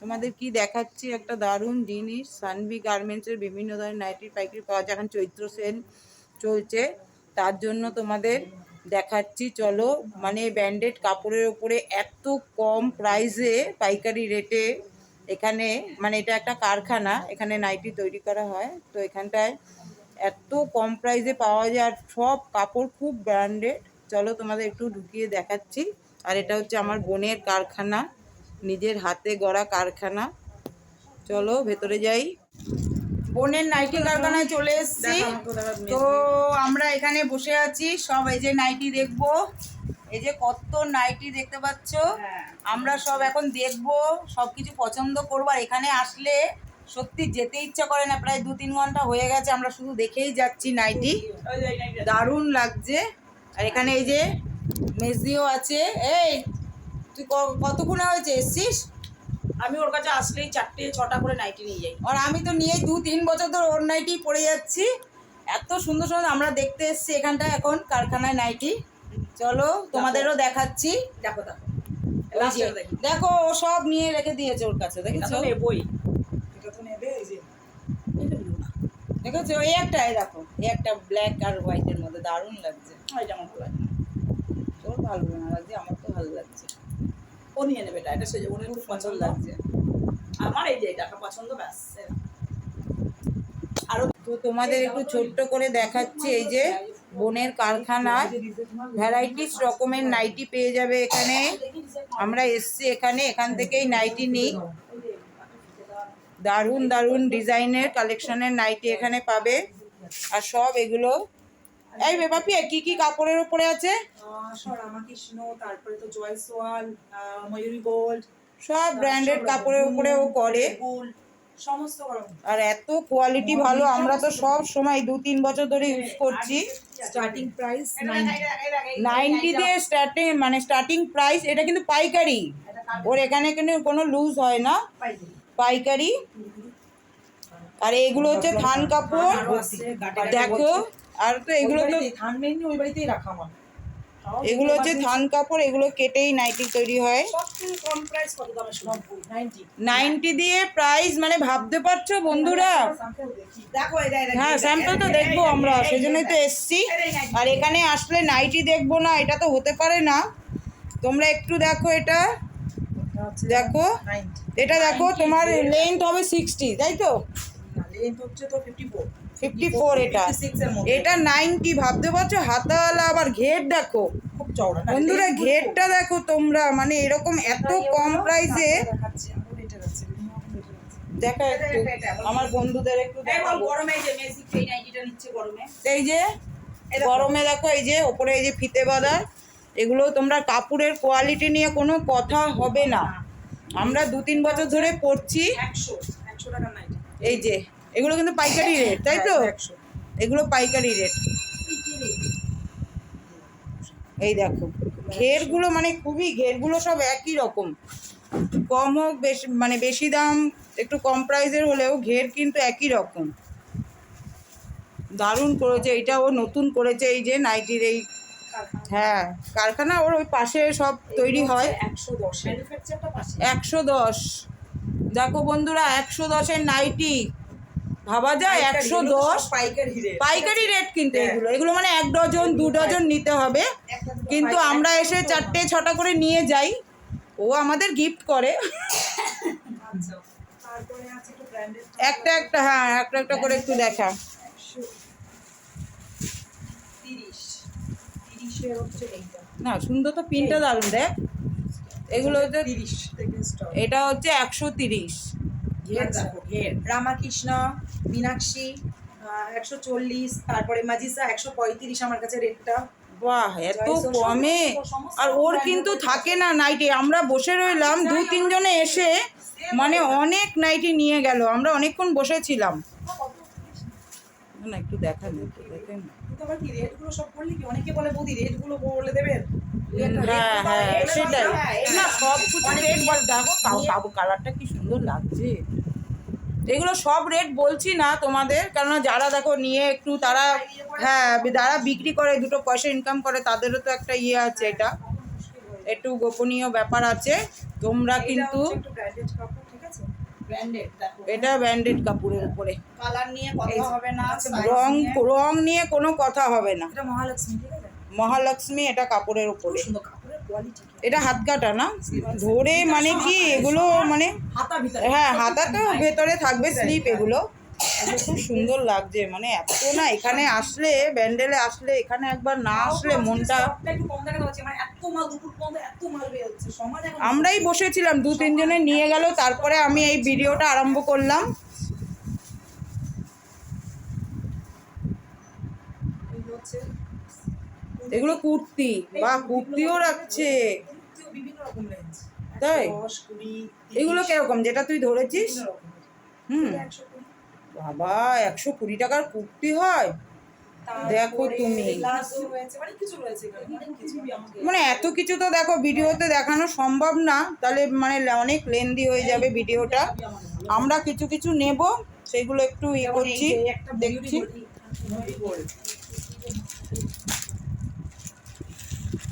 তোমাদের কি দেখাচ্ছি? একটা দারুণ জিনিস। সানভি গার্মেন্টসের বিভিন্ন ধরনের নাইটির পাইকারি পাওয়া যায়। এখন চৈত্র সেল চলছে। তার জন্য তোমাদের দেখাচ্ছি। চলো মানে ব্যান্ডেড কাপড়ের ওপরে এত কম প্রাইসে পাইকারি রেটে এখানে মানে এটা একটা কারখানা। এখানে নাইটি তৈরি করা হয়। তো এখানটায় এত কম প্রাইসে পাওয়া যায়। আর সব কাপড় খুব ব্র্যান্ডেড চলো তোমাদের একটু ঢুকিয়ে দেখাচ্ছি। আর এটা হচ্ছে আমার বোনের কারখানা। নিজের হাতে গড়া কারখানা। চলো ভেতরে যাই। বোনের নাইটি কারখানায় চলে এসেছি। তো আমরা এখানে বসে আছি। সব এই যে নাইটি দেখব। এই যে কত নাইটি দেখতে পাচ্ছ? আমরা সব এখন দেখব সব কিছু পছন্দ করব। আর এখানে আসলে সত্যি যেতে ইচ্ছা করে না। প্রায় দু তিন ঘণ্টা হয়ে গেছে আমরা শুধু দেখেই যাচ্ছি নাইটি। দারুণ লাগছে। আর এখানে এই যে মেসিও আছে। এই তুই কতক্ষণে হয়েছে এসছিস? আমি ওর কাছে আসলেই চারটে ছটা করে নাইটি নিয়ে যাই। আর আমি তো নিয়ে দু তিন বছর ধরে ওর নাইটি পরে যাচ্ছি। এত সুন্দর সুন্দর আমরা দেখতে এসেছি এখানটা এখন কারখানায় নাইটি চলো তোমাদেরও দেখাচ্ছি। দেখো দেখো। ওই দেখি। ও সব নিয়ে রেখে দিয়েছে ওর কাছে দেখেছ? না। দেখেছ? এই একটা এই দেখো। এই একটা ব্ল্যাক আর হোয়াইটের মধ্যে দারুণ লাগছে। হয় যেমন ভালো লাগে না। তোর ভালো না লাগছে আমার তো ভালো লাগছে। ও নিয়ে নেবে এটা এটা সে ওর খুব পছন্দ লাগছে। আমার এই যে এটা পছন্দ ব্যাস আরও তো তোমাদের একটু ছোট্ট করে দেখাচ্ছি এই যে বোনের কারখানায় ভ্যারাইটিস রকমের নাইটি পেয়ে যাবে এখানে। আমরা এসছি এখানে এখান থেকেই নাইটি নিই। দারুণ দারুণ ডিজাইনের কালেকশনের নাইটি এখানে পাবে। আর সব এগুলো এই বেবাপি কি কি কাপড়ের উপরে আছে? রামাকৃষ্ণ তারপরে তো জয়সওয়াল ময়ূরী গোল্ড সব ব্র্যান্ডেড কাপড়ের উপরে ও করে। সমস্ত আর এত কোয়ালিটি ভালো আমরা তো সব সময় দু তিন বছর ধরে ইউজ করছি। স্টার্টিং প্রাইস নাইনটি দিয়ে স্টার্টিং মানে স্টার্টিং প্রাইস এটা কিন্তু পাইকারি। ওর এখানে কিন্তু কোনো লুজ হয় না। পাইকারি। আর এগুলো হচ্ছে থান কাপড়। দেখো আর তো এগুলো তো ধান মেনলি ওই বাড়িতেই রাখা আমার এগুলো হচ্ছে থান কাপড় এগুলো কেটেই নাইটি তৈরি হয়। সবথেকে কম প্রাইস কত দামে শোনাবো নাইনটি। দিয়ে প্রাইস মানে ভাবতে পারছ বন্ধুরা? হ্যাঁ স্যাম্পল তো দেখব আমরা সেজন্যই তো এসছি। আর এখানে আসলে নাইটি দেখব না এটা তো হতে পারে না। তোমরা একটু দেখো এটা। দেখো। এটা দেখো তোমার লেন্থ হবে সিক্সটি তাই তো? লেন্থ হচ্ছে তো ফিফটি ফোর ফিফটি ফোর এটা। 56 এর মধ্যে। এটা নাইনটি ভাবতে পারছ? হাতাওয়ালা আবার ঘের দেখো। বন্ধুরা ঘেরটা দেখো তোমরা মানে এরকম এত কম প্রাইসে দেখা একটু আমার বন্ধুদের একটু এই যে গরমে। দেখো। এই যে ওপরে এই যে ফিতে বাঁধা এগুলো তোমরা কাপড়ের কোয়ালিটি নিয়ে কোনো কথা হবে না। আমরা দু তিন বছর ধরে নাইটি এই যে এগুলো কিন্তু পাইকারি রেট তাই তো? একশো এগুলো পাইকারি রেট এই দেখো ঘেরগুলো মানে খুবই ঘেরগুলো সব একই রকম। কম হোক বেশি মানে বেশি দাম একটু কম প্রাইসের হলেও ঘের কিন্তু একই রকম। দারুণ করেছে এটা ও নতুন করেছে এই যে নাইটির এই হ্যাঁ কারখানা ওর ওই পাশে সব তৈরি হয়। একশো দশ একশো দশ। দেখো বন্ধুরা একশো দশের নাইটি ভাবা যায় একশো দশ। পাইকারি রেট কিন্তু হ্যাঁ। এগুলো। এগুলো মানে এক ডজন দু ডজন নিতে হবে। কিন্তু আমরা এসে চারটে ছটা করে নিয়ে যাই। ও আমাদের গিফট করে। আচ্ছা একটু একটা হ্যাঁ একটা একটা করে একটু দেখা। না সুন্দর তো পিনটা দারুণ দেখ। এগুলো হচ্ছে এটা হচ্ছে একশো তিরিশ। রামাকৃষ্ণ মীনাক্ষী একশো চল্লিশ তারপরে মাজিসা একশো পঁয়ত্রিশ আমার কাছে রেটটা। বাহ এত কমে। আর ওর কিন্তু থাকে না নাইটি আমরা বসে রইলাম দু তিনজনে এসে মানে অনেক নাইটি নিয়ে গেল। আমরা অনেকক্ষণ বসেছিলাম। না একটু দেখান একটু দেখেন। হ্যাঁ হ্যাঁ সেটাই। না সব কিছু রেট বল দেখো কালারটা কি সুন্দর লাগছে। এগুলো সব রেট বলছি না তোমাদের কেননা যারা দেখো নিয়ে একটু তারা হ্যাঁ যারা বিক্রি করে দুটো পয়সা ইনকাম করে তাদেরও তো একটা ইয়ে আছে এটা। একটু গোপনীয় ব্যাপার আছে। তোমরা কিন্তু ব্র্যান্ডেড ব্র্যান্ডেড এটা ব্যান্ডেড কাপড়ের উপরে। কালার নিয়ে কথা হবে না size রং। রং নিয়ে কোনো কথা হবে না। মহালক্ষ্মী মহালক্ষ্মী এটা কাপড়ের উপরে। এটা হাত কাটা না? ধরে মানে কি এগুলো মানে হ্যাঁ হাতা তো ভেতরে থাকবে স্লিপ এগুলো। খুব সুন্দর লাগছে মানে এত না, এখানে আসলে, ব্যান্ডেলে আসলে, এখানে একবার না আসলে মনটা মানে আমরাই বসেছিলাম, দু তিনজনে নিয়ে গেল, তারপরে আমি এই ভিডিওটা আরম্ভ করলাম। হচ্ছে এগুলো কুর্তি। বা কুর্তিও রাখছে। তাই? এগুলো কীরকম? যেটা তুই ধরেছিস? হুম। বাবা একশো কুড়ি টাকার কুর্তি হয়? দেখো তুমি। মানে এত কিছু তো দেখো ভিডিওতে দেখানো সম্ভব না। তাহলে মানে অনেক লেন্দি হয়ে যাবে ভিডিওটা। আমরা কিছু কিছু নেব সেগুলো একটু ইয়ে করছি দেখছি।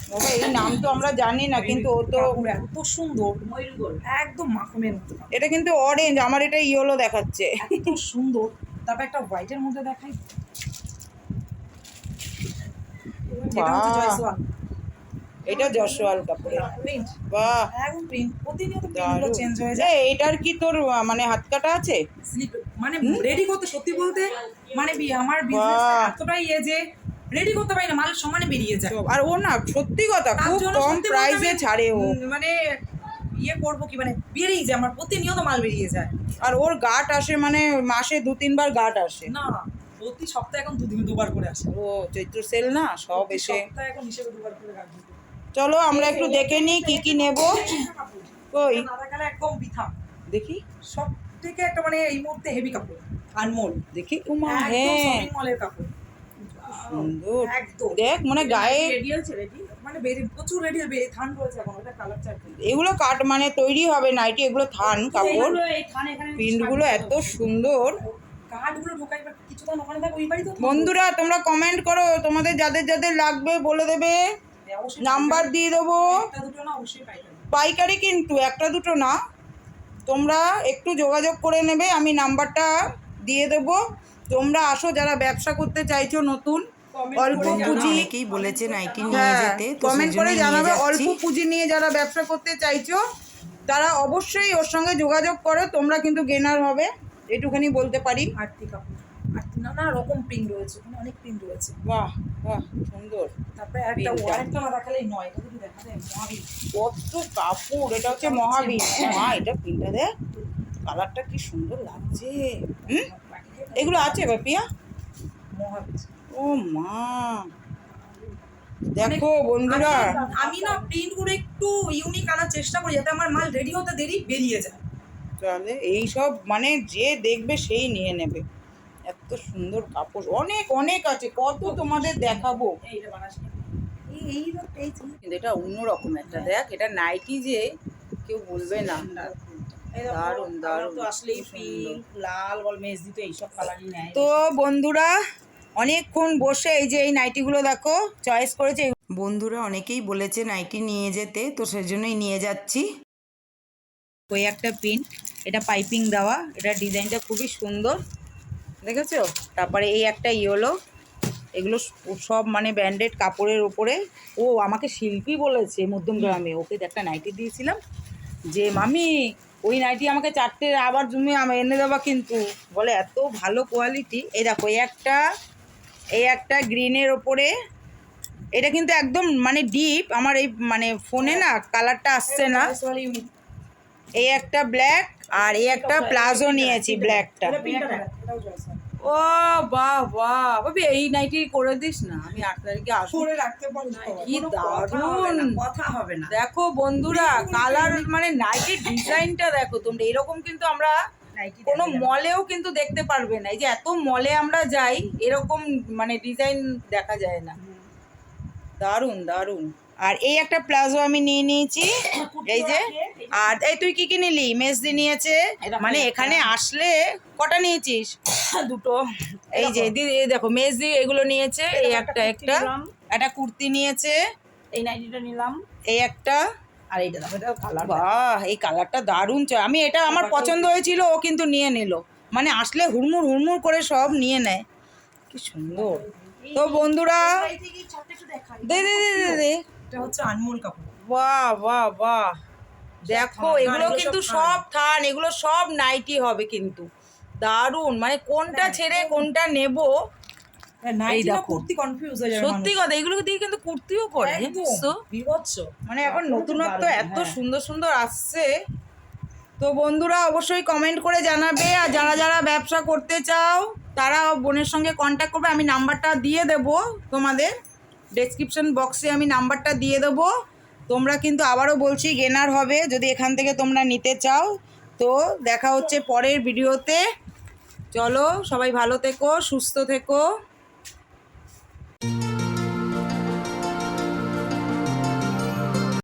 বাবা এই নাম তো আমরা জানি না কিন্তু ও তো এত সুন্দর একদম মাখনের মতো এটা কিন্তু অরেঞ্জ আমার এটা ইয়েলো দেখাচ্ছে। এত সুন্দর তারপর একটা হোয়াইটের মধ্যে দেখাই। এটা যশোয়াল কাপড়ে প্রিন্ট বাহ। একদম প্রিন্ট প্রতিনিয়ত প্রিন্টগুলো চেঞ্জ হয়ে যায়। এ, এটার কি তোর মানে হাত কাটা আছে? মানে রেডি করতে সত্যি বলতে মানে আমার বিজনেস এতটাই ইয়ে যে রেডি করতে পারি না মাল সমানে বেরিয়ে যায়। আর ও না সত্যি কথা খুব কম প্রাইসে ছাড়ে ও। মানে ইয়ে করব কি মানে বেরিয়ে যায় আমার প্রতিনিয়ত মাল বেরিয়ে যায়। আর ওর গাট আসে মানে মাসে দু তিনবার গাট আসে। না প্রতি সপ্তাহে এখন দুদিন দুবার করে আসে। ও চৈত্র সেল না সব এসে। সপ্তাহে এখন হিসেবে দুবার করে রাখি চলো আমরা একটু দেখে নিই কি কি নেব। কই? একদম বিথা। দেখি। সব থেকে একটা মানে এই মুহূর্তে হেভি কাপড়। আনমোল। দেখি। উমা হ্যাঁ। মলের কাপড়। সুন্দর। দেখ মানে গায়ে মানে প্রচুর রেডি হবে থান রয়েছে এখন ওটা কালার চার্ট এগুলো কাট মানে তৈরি হবে নাইটি এগুলো থান কাপড়। প্রিন্টগুলো এত সুন্দর। বন্ধুরা তোমরা কমেন্ট করো তোমাদের যাদের যাদের লাগবে বলে দেবে। হ্যাঁ, নাম্বার দিয়ে দেবো। পাইকারি। কিন্তু একটা দুটো না। তোমরা একটু যোগাযোগ করে নেবে আমি নাম্বারটা দিয়ে দেবো। তোমরা আসো যারা ব্যবসা করতে চাইছো নতুন অল্প পুঁজি। অনেকেই বলেছে নাইটি নিয়ে হ্যাঁ যেতে কমেন্ট করে জানাবে অল্প পুঁজি নিয়ে যারা ব্যবসা করতে চাইছো তারা অবশ্যই ওর সঙ্গে যোগাযোগ করো তোমরা কিন্তু গেনার হবে এটুখানি বলতে পারি। কাপড় আটটি নানা রকম প্রিন্ট রয়েছে ওখানে অনেক প্রিন্ট রয়েছে। বাহ বাহ সুন্দর। তারপরে একটা Print ওয়ারেন্টটা না দেখালেই নয় এটা যদি দেখা যায় মহাবীর। কত কাপড় এটা হচ্ছে মহাবীর। মা এটা পিনটা দেখ কালারটা কি সুন্দর লাগছে। হুম? এগুলো আছে বাপিয়া মহাবীর ও মা। দেখো বন্ধুরা। আমি- না প্রিন্ট প্রিন্টগুলো একটু ইউনিক আনার চেষ্টা করি যাতে আমার মাল রেডি হতে দেরি বেরিয়ে যায়। তাহলে এই সব মানে যে দেখবে সেই নিয়ে নেবে। এত সুন্দর কাপড় অনেক অনেক আছে কত তোমাদের দেখাবো। এটা অন্যরকম একটা দেখ এটা নাইটি যে কেউ বলবে না। তো আসলেই পিঙ্ক লাল বল মেজ দিতে এইসব কালারই নেয়। তো বন্ধুরা অনেকক্ষণ বসে এই যে এই নাইটিগুলো দেখো চয়েস করেছে। বন্ধুরা অনেকেই বলেছে নাইটি নিয়ে যেতে তো সেজন্যই নিয়ে যাচ্ছি। ওই একটা প্রিন্ট এটা পাইপিং দেওয়া এটা ডিজাইনটা খুবই সুন্দর। দেখেছ? তারপরে এই একটা ইয়েলো এগুলো সব মানে ব্যান্ডেড কাপড়ের ওপরে ও আমাকে শিল্পী বলেছে মধ্যম গ্রামে ওকে একটা নাইটি দিয়েছিলাম যে মামি ওই নাইটি আমাকে চারটে আবার তুমি আমি এনে দেবা কিন্তু। বলে এত ভালো কোয়ালিটি এই দেখো এই একটা এই একটা গ্রিনের ওপরে। এটা কিন্তু একদম মানে ডিপ আমার এই মানে ফোনে না কালারটা আসছে না। এই একটা ব্ল্যাক আর এই একটা প্লাজো নিয়েছি ব্ল্যাকটা ও বাহ বাহ ভাবি এই নাইটি করে দিস না আমি আট তারিখে আসব। করে রাখতে পারো কি দারুণ। কথা হবে না। দেখো বন্ধুরা কালার মানে নাইটির ডিজাইনটা দেখো তোমরা এরকম কিন্তু আমরা কোনো মলেও কিন্তু দেখতে পারবে না। এই যে এত মলে আমরা যাই এরকম মানে ডিজাইন দেখা যায় না। দারুণ দারুণ। আর এই একটা প্লাজো আমি নিয়ে নিয়েছি। এই যে আর এই তুই কি কি নিলি মেজদি নিয়েছে মানে এখানে আসলে কটা নিয়েছিস দুটো এই যে দিদি দেখো মেজদি এগুলো নিয়েছে এই একটা একটা একটা কুর্তি নিয়েছে এই নাইটিটা নিলাম এই একটা আর এইটা দেখো এটা কালার বাহ এই কালারটা দারুণ চ- আমি এটা আমার পছন্দ হয়েছিল ও কিন্তু নিয়ে নিল মানে আসলে হুড়মুড় হুড়মুড় করে সব নিয়ে নেয় কি সুন্দর তো বন্ধুরা দে দে দে দে দে এটা হচ্ছে আনমোল কাপড় বাহ বাহ বাহ দেখো এগুলো কিন্তু সব থান। এগুলো সব নাইটি হবে কিন্তু। দারুণ মানে কোনটা ছেড়ে কোনটা নেব? হয়ে সত্যি কথা এগুলো দিয়ে কিন্তু কুর্তিও করে? বিভৎস। মানে এখন নতুনত্ব এত হ্যাঁ। সুন্দর সুন্দর আসছে। তো বন্ধুরা অবশ্যই কমেন্ট করে জানাবে। আর যারা যারা ব্যবসা করতে চাও তারা বোনের সঙ্গে কন্ট্যাক্ট করবে। আমি নাম্বারটা দিয়ে দেব তোমাদের। ডেসক্রিপশন বক্সে আমি নাম্বারটা দিয়ে দেবো। তোমরা কিন্তু আবারও বলছি গেনার হবে, যদি এখান থেকে তোমরা নিতে চাও। তো দেখা হচ্ছে পরের ভিডিওতে। চলো, সবাই ভালো থেকো, সুস্থ থেকো।